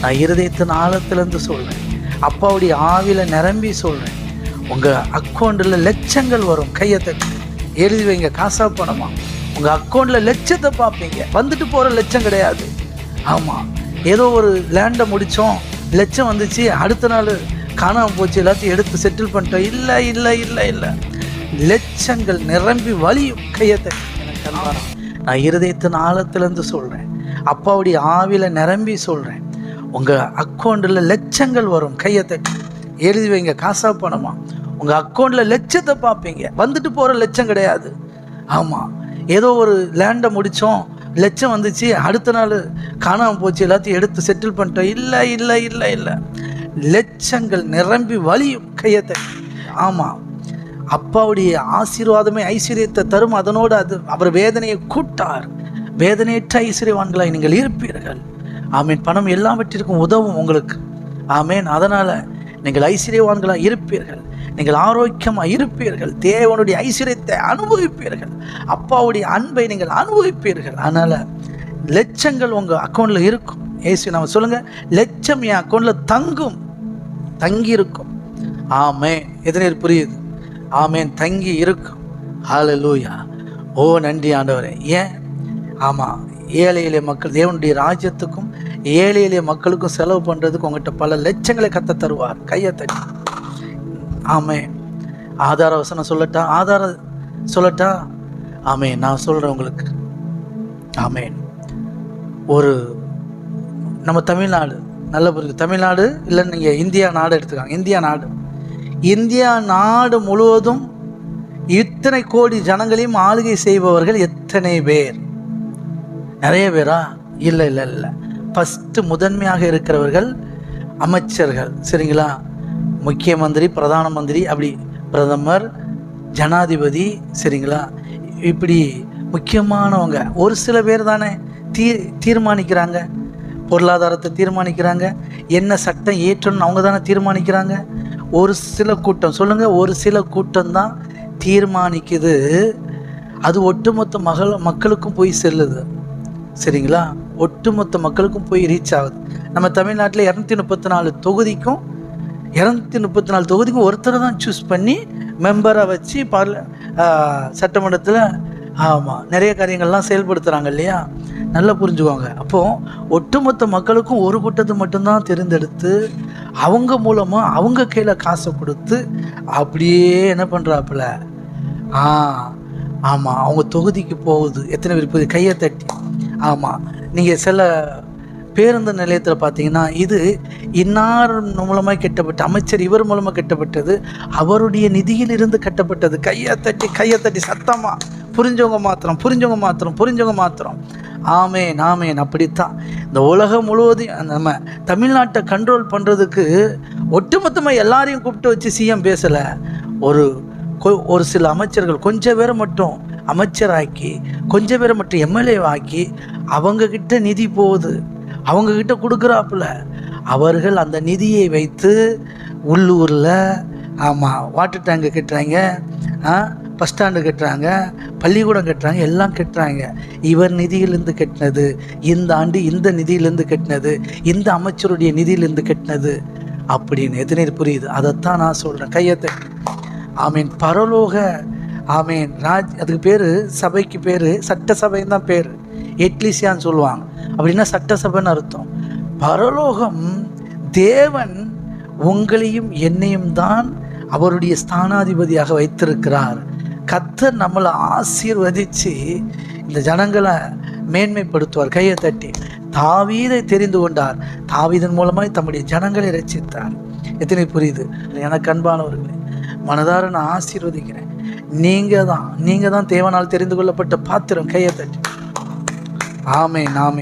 நான் இருதயத்தின் ஆழத்திலேருந்து சொல்கிறேன் அப்பாவுடைய ஆவியில் நிரம்பி சொல்கிறேன் உங்கள் அக்கௌண்ட்டில் லட்சங்கள் வரும். கையை தட்டி. எழுதி வைங்க. காசா பணமா? உங்கள் அக்கௌண்ட்டில் லட்சத்தை பார்ப்பீங்க. வந்துட்டு போகிற லட்சம் கிடையாது. ஆமாம் ஏதோ ஒரு லேண்டை முடித்தோம் லட்சம் வந்துச்சு. அடுத்த நாள் காணாமல் போச்சு. எல்லாத்தையும் எடுத்து செட்டில் பண்ணிட்டோம். இல்லை இல்லை இல்லை இல்லை. லட்சங்கள் நிரம்பி வலியும் கையை எனக்கு நான் இருதயத்தின் ஆழத்துலேருந்து சொல்கிறேன் அப்பாவுடைய ஆவியில் நிரம்பி சொல்கிறேன் உங்கள் அக்கௌண்ட்டில் லட்சங்கள் வரும். கையை தட்டி எழுதி வைங்க காசா பணமா? உங்கள் அக்கௌண்ட்டில் லட்சத்தை பார்ப்பீங்க. வந்துட்டு போகிற லட்சம் கிடையாது. ஆமாம் ஏதோ ஒரு லேண்டை முடித்தோம் லட்சம் வந்துச்சு. அடுத்த நாள் காணாமல் போச்சு. எல்லாத்தையும் எடுத்து செட்டில் பண்ணிட்டோம். இல்லை இல்லை இல்லை இல்லை. லட்சங்கள் நிரம்பி வலியும் கையத்தை ஆமாம் அப்பாவுடைய ஆசீர்வாதமே ஐஸ்வர்யத்தை தரும். அதனோடு அது அவர் வேதனையை கூட்டார். வேதனையற்ற ஐஸ்வர்யவான்களாய் நீங்கள் இருப்பீர்கள். ஆமீன். பணம் எல்லாவற்றிற்கும் உதவும் உங்களுக்கு. ஆமேன். அதனால் நீங்கள் ஐஸ்வர்யவான்களாக இருப்பீர்கள். நீங்கள் ஆரோக்கியமாக இருப்பீர்கள். தேவனுடைய ஐஸ்வர்யத்தை அனுபவிப்பீர்கள். அப்பாவுடைய அன்பை நீங்கள் அனுபவிப்பீர்கள். அதனால் லட்சங்கள் உங்கள் அக்கௌண்ட்டில் இருக்கும். ஏசு நம்ம சொல்லுங்கள் லட்சம் என் அக்கௌண்ட்டில் தங்கும். தங்கி இருக்கும் ஆமே எதனை புரியுது? ஆமேன். தங்கி இருக்கும் ஹாலலூயா ஓ நன்றி ஆண்டவரே. ஏன்? ஆமாம் ஏழை எளிய மக்கள் தேவனுடைய ராஜ்யத்துக்கும் ஏழை எளிய மக்களுக்கும் செலவு பண்ணுறதுக்கு உங்கள்கிட்ட பல லட்சங்களை கத்த தருவார். கையை தட்டி. ஆமே ஆதார வசனம் சொல்லட்டா? ஆதார சொல்லட்டா? ஆமே நான் சொல்கிறேன் உங்களுக்கு. ஆமே ஒரு நம்ம தமிழ்நாடு நல்ல புரியுது. தமிழ்நாடு இல்லை நீங்கள் இந்தியா நாடு எடுத்துக்காங்க. இந்தியா நாடு. இந்தியா நாடு முழுவதும் இத்தனை கோடி ஜனங்களையும் ஆளுகை செய்பவர்கள் எத்தனை பேர்? நிறைய பேரா? இல்லை இல்லை இல்லை. ஃபஸ்ட்டு முதன்மையாக இருக்கிறவர்கள் அமைச்சர்கள். சரிங்களா? முக்கிய மந்திரி பிரதான மந்திரி அப்படி பிரதமர் ஜனாதிபதி சரிங்களா? இப்படி முக்கியமானவங்க. ஒரு சில பேர் தானே தீ தீர்மானிக்கிறாங்க. பொருளாதாரத்தை தீர்மானிக்கிறாங்க. என்ன சட்டம் ஏற்றணும்னு அவங்க தானே தீர்மானிக்கிறாங்க. ஒரு சில கூட்டம் சொல்லுங்கள் ஒரு சில கூட்டம் தான் தீர்மானிக்குது. அது ஒட்டுமொத்த மகள் மக்களுக்கும் போய் செல்லுது. சரிங்களா? ஒட்டுமொத்த மக்களுக்கும் போய் ரீச் ஆகுது. நம்ம தமிழ்நாட்டில் இரநூத்தி முப்பத்தி நாலு தொகுதிக்கும் இரநூத்தி முப்பத்தி நாலு தொகுதிக்கும் ஒருத்தரை தான் சூஸ் பண்ணி மெம்பரை வச்சு பார்ல சட்டமன்றத்தில் ஆமாம் நிறைய காரியங்கள்லாம் செயல்படுத்துகிறாங்க இல்லையா? நல்லா புரிஞ்சுக்கோங்க. அப்போது ஒட்டுமொத்த மக்களுக்கும் ஒரு கூட்டத்தை மட்டும்தான் தேர்ந்தெடுத்து அவங்க மூலமாக அவங்க கையில் காசை கொடுத்து அப்படியே என்ன பண்ணுறாப்புல ஆ ஆமாம் அவங்க தொகுதிக்கு போகுது. எத்தனை பேர் போகுது? கையை தட்டி. ஆமாம் நீங்கள் சில பேருந்து நிலையத்தில் பார்த்தீங்கன்னா இது இன்னார் மூலமாக கட்டப்பட்ட அமைச்சர் இவர் மூலமாக கட்டப்பட்டது அவருடைய நிதியிலிருந்து கட்டப்பட்டது. கையை தட்டி கையை தட்டி சத்தமாக புரிஞ்சவங்க மாத்திரம் புரிஞ்சவங்க மாத்திரம் புரிஞ்சவங்க மாத்திரம். ஆமேன் ஆமேன். அப்படித்தான். இந்த உலகம் முழுவதையும் நம்ம தமிழ்நாட்டை கண்ட்ரோல் பண்ணுறதுக்கு ஒட்டுமொத்தமாக எல்லாரையும் கூப்பிட்டு வச்சு சிஎம் பேசலை. ஒரு கொ- ஒரு சில அமைச்சர்கள் கொஞ்சம் பேரை மட்டும் அமைச்சராக்கி கொஞ்சம் பேரை மட்டும் எம்எல்ஏ ஆக்கி அவங்கக்கிட்ட நிதி போகுது. அவங்கக்கிட்ட கொடுக்குறாப்புல. அவர்கள் அந்த நிதியை வைத்து உள்ளூரில் ஆமாம் வாட்டர் டேங்கு கட்டுறாங்க பஸ் ஸ்டாண்டு கட்டுறாங்க பள்ளிக்கூடம் கட்டுறாங்க எல்லாம் கட்டுறாங்க. இவர் நிதியிலேருந்து கட்டினது இந்த ஆண்டு இந்த நிதியிலேருந்து கட்டினது இந்த அமைச்சருடைய நிதியிலேருந்து கட்டினது அப்படின்னு எத்தனை புரியுது. அதைத்தான் நான் சொல்கிறேன் கையத்தை ஐ ஆமீன். பரலோக ஆமீன். ராஜ் அதுக்கு பேர் சபைக்கு பேர் சட்டசபைன்னு தான் பேர். எட்லிசியான்னு சொல்லுவாங்க. அப்படின்னா சட்டசபைன்னு அர்த்தம். பரலோகம் தேவன் உங்களையும் என்னையும் தான் அவருடைய ஸ்தானாதிபதியாக வைத்திருக்கிறார். கத்தர் நம்மளை ஆசீர்வதித்து இந்த ஜனங்களை மேன்மைப்படுத்துவார் கையை தட்டி. தாவீதை தெரிந்து கொண்டார். தாவீதன் மூலமாய் தம்முடைய ஜனங்களை ரசித்தார் எத்தனை புரியுது? எனக்கு அன்பானவர்களே மனதார நான் ஆசீர்வதிக்கிறேன். நீங்கள் தான் நீங்கள் தான் தேவனால் தெரிந்து கொள்ளப்பட்ட பாத்திரம் கையை தட்டி. ஆமே நாமே